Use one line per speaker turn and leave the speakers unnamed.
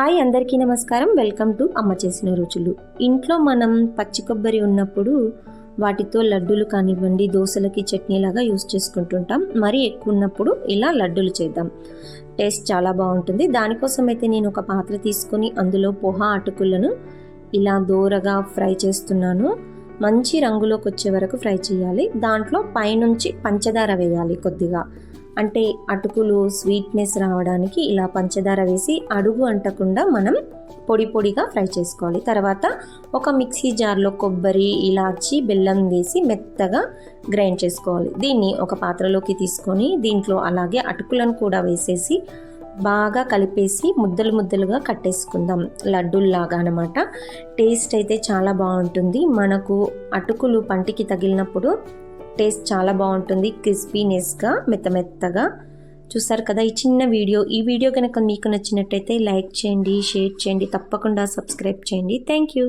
Hi అందరికీ నమస్కారం. Welcome to అమ్మ చేసిన రుచులు. ఇంట్లో మనం పచ్చి కొబ్బరి ఉన్నప్పుడు వాటితో లడ్డూలు కానివ్వండి దోశలకి చట్నీలాగా యూస్ చేసుకుంటుంటాం. మరీ ఎక్కువ ఉన్నప్పుడు ఇలా లడ్డూలు చేద్దాం. టేస్ట్ చాలా బాగుంటుంది. దానికోసం అయితే నేను ఒక పాత్ర తీసుకొని అందులో పోహా అటుకులను ఇలా దూరగా ఫ్రై చేస్తున్నాను. మంచి రంగులోకి వచ్చే వరకు ఫ్రై చేయాలి. దాంట్లో పైనుంచి పంచదార వేయాలి కొద్దిగా. అంటే అటుకులు స్వీట్నెస్ రావడానికి ఇలా పంచదార వేసి అడుగు అంటకుండా మనం పొడి పొడిగా ఫ్రై చేసుకోవాలి. తర్వాత ఒక మిక్సీ జార్లో కొబ్బరి ఇలాచి బెల్లం వేసి మెత్తగా గ్రైండ్ చేసుకోవాలి. దీన్ని ఒక పాత్రలోకి తీసుకొని దీంట్లో అలాగే అటుకులను కూడా వేసేసి బాగా కలిపేసి ముద్దలు ముద్దలుగా కట్టేసుకుందాం. లడ్డూల్లాగా అనమాట టేస్ట్ అయితే చాలా బాగుంటుంది. మనకు అటుకులు పంటికి తగిలినప్పుడు టేస్ట్ చాలా బాగుంటుంది క్రిస్పీనెస్గా మెత్త మెత్తగా చూసారు కదా ఈ చిన్న వీడియో. ఈ వీడియో కనుక మీకు నచ్చినట్టయితే లైక్ చేయండి షేర్ చేయండి తప్పకుండా సబ్స్క్రైబ్ చేయండి. Thank you.